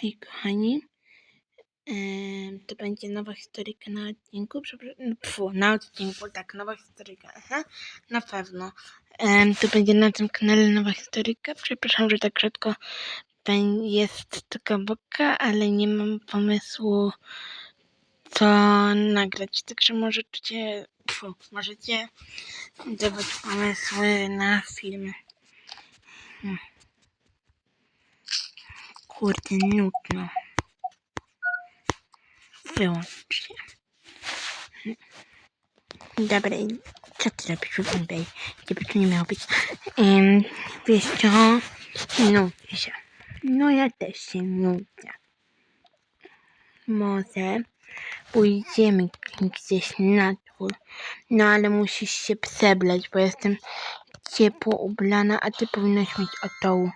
Hej kochani. To będzie nowa historyjka na odcinku. Przepraszam, pfu, na odcinku, tak, nowa historyjka. Aha, na pewno. To będzie na tym kanale nowa historyjka. Przepraszam, że tak ben- jest taka boka, ale nie mam pomysłu co nagrać. Także możecie, pfu, możecie dawać pomysły na filmy. Hmm. Kurde, nudno. Wyłącz się. Dobra, co ty robisz? Wyglądaj. Gdyby tu nie miało być. Um, wiesz co? Nudzę się. No ja też się nudzę. Może pójdziemy gdzieś na dwór. No ale musisz się przebrać, bo jestem ciepło ubrana, a ty powinnaś mieć otołu.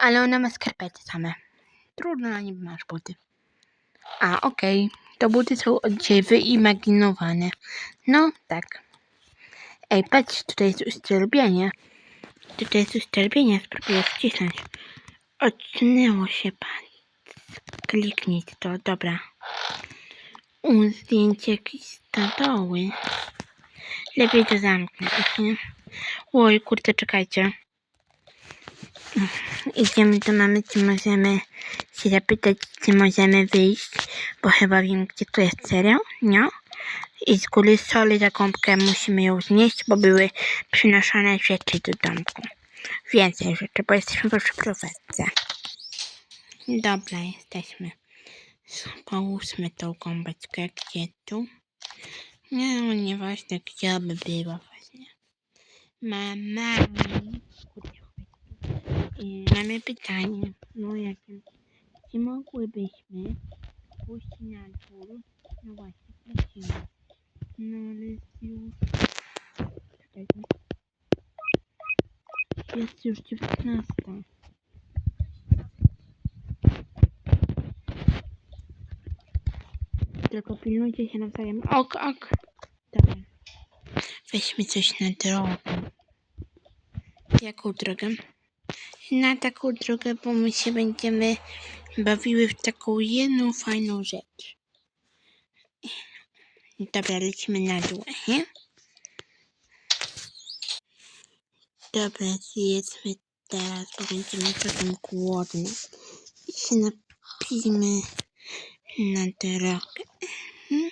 Ale ona ma skarpety same. Trudno, na nim masz buty. A, okej. To buty są od dzisiaj wyimaginowane. No, tak. Ej, patrz, tutaj jest uszczelbienie. Tutaj jest uszczelbienie, spróbuję wcisnąć. Odsunęło się pan. Kliknij to, dobra. U, zdjęcie jakiejś. Lepiej to zamknę? Oj, kurde, czekajcie. Idziemy do mamy, czy możemy się zapytać, czy możemy wyjść, bo chyba wiem, gdzie to jest, serio? Nie? I z góry soli za gąbkę musimy ją znieść, bo były przynoszone rzeczy do domku. Więcej rzeczy, bo jesteśmy po przeprowadzce. Dobra, jesteśmy. Połóżmy tą gąbeczkę, gdzie tu? Nie, no nieważne, gdzie by była właśnie. Mama, mamy pytanie, no jakie? Czy mogłybyśmy pójść na dwór? No właśnie, prosimy. No ale już... Jest już dziewiętnasta. Tylko pilnujcie się nawzajem. Ok, ok. Dobra. Weźmy coś na drogę. Jaką drogę? Na taką drogę, bo my się będziemy bawiły w taką jedną fajną rzecz. Dobra, lecimy na dół, nie? Dobra, zjedzmy teraz, bo będziemy trochę głodne. I się napijmy na drogę. Mhm.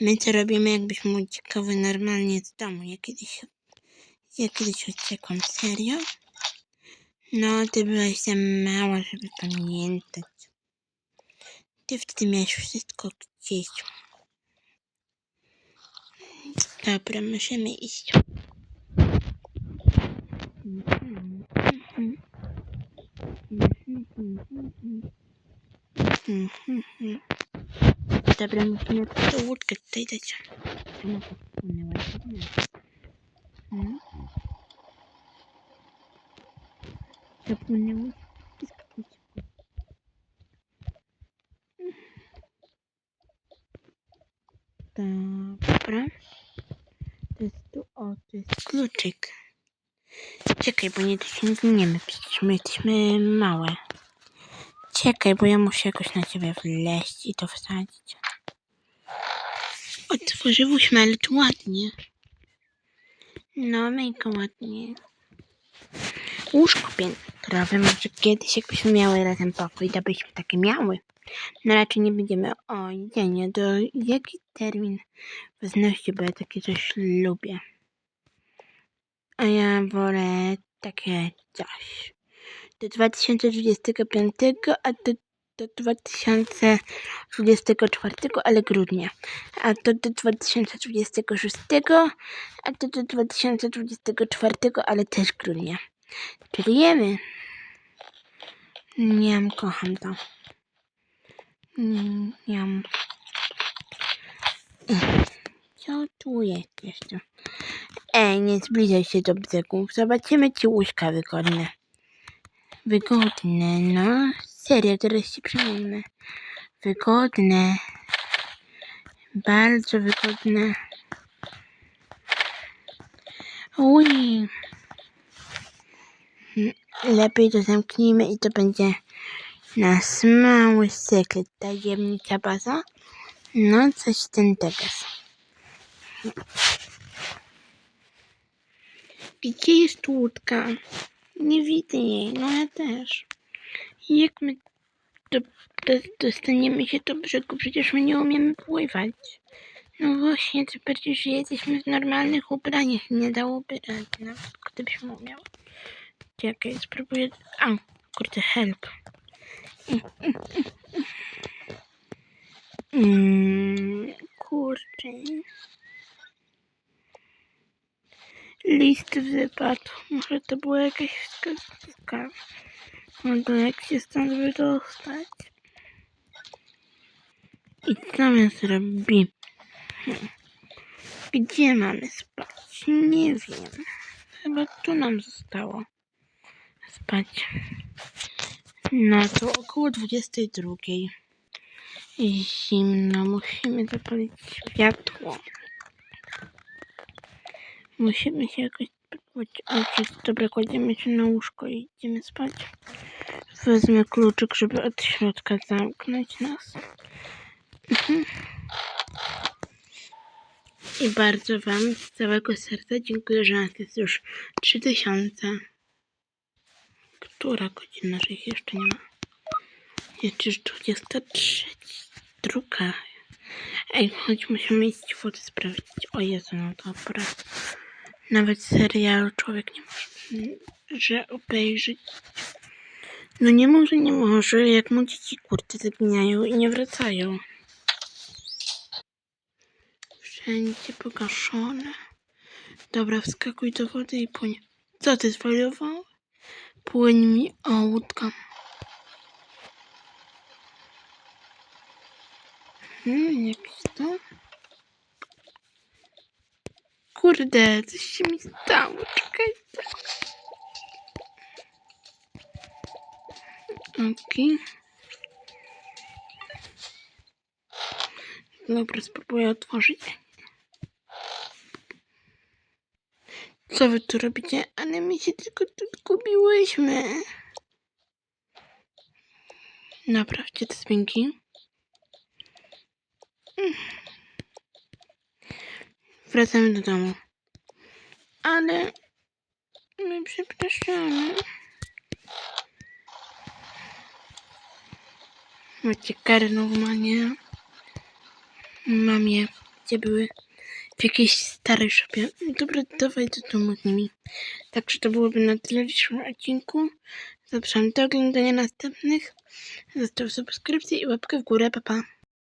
My to robimy, jakbyśmy uciekały normalnie z domu. Ja kiedyś, ja kiedyś uciekłam, serio? No, ty byłaś za mała, żeby pamiętać. Ty wtedy miałeś wszystko gdzieś. Dobra, możemy iść. Dobra, musimy tą łódkę tutaj dać. Ona podpłynęła. nie? Hmm? Zapłynęło. Wyskakujcie. Dobra. To jest tu, o, to kluczyk. Czekaj, bo nie dosięgniemy, przecież my jesteśmy małe. Czekaj, bo ja muszę jakoś na ciebie i to wsadzić. Otworzyłyśmy, ale tu ładnie. No, mega ładnie. Łóżko piętrowe, może kiedyś jakbyśmy miały razem pokój, to byśmy takie miały. No raczej nie będziemy. O, jedzenie, do jaki termin ważności, bo ja takie coś lubię. A ja wolę takie coś. Do 2025, a do, do 2024, ale grudnia. A to do 2026, a to do 2024, ale też grudnia. Czyli jemy. Niam, kocham to. Mm, Niam. Co tu jest jeszcze? Ej, nie zbliżaj się do brzegu. Zobaczymy, czy łóżka wygodne. Wygodne, no. Serio, teraz się przejmę. Wygodne. Bardzo wygodne. Uj. Lepiej to zamknijmy i to będzie Nasz mały sekret, tajemnicza baza. No, coś ten teges. Gdzie jest łódka? Nie widzę jej, no ja też. Jak my do, do, dostaniemy się do brzegu? Przecież my nie umiemy pływać. No właśnie, ty bardziej, że jesteśmy w normalnych ubraniach. Nie dałoby rady, nawet gdybyśmy umiał. Czekaj, spróbuję... A, kurde, help. Mm, kurczę. List wypadł. Może to była jakaś wskazówka. No jak się stąd wydostać? I co my zrobimy? Gdzie mamy spać? Nie wiem. Chyba tu nam zostało spać. No to około 22. I zimno. Musimy zapalić światło. Musimy się jakoś oczyć. Dobra, kładziemy się na łóżko i idziemy spać. Wezmę kluczyk, żeby od środka zamknąć nas. Mhm. I bardzo Wam z całego serca dziękuję, że nas jest już 3000. Która godzina, że ich jeszcze nie ma? Jest już 23. Druga. Ej, chodź, musimy iść wodę sprawdzić. O Jezu, no dobra. Nawet serialu człowiek nie może że obejrzeć. No nie może, nie może, jak mu dzieci kurty zaginiają i nie wracają. Wszędzie pogaszone. Dobra, wskakuj do wody i płyń. Co ty zwariował? Płyń mi o łódka. Hmm, to? Kurde, coś się mi stało. Czekajcie. Okej. Dobra, spróbuję otworzyć. Co wy tu robicie? Ale my się tylko tu zgubiłyśmy. Naprawcie te spinki. Wracamy do domu. Ale my przepraszamy. Macie karę normalnie. Mam je. Gdzie były? W jakiejś starej szopie. Dobra, dawaj do domu z nimi. Także to byłoby na tyle w dzisiejszym odcinku. Zapraszam do oglądania następnych. Zostaw subskrypcję i łapkę w górę. Pa, pa.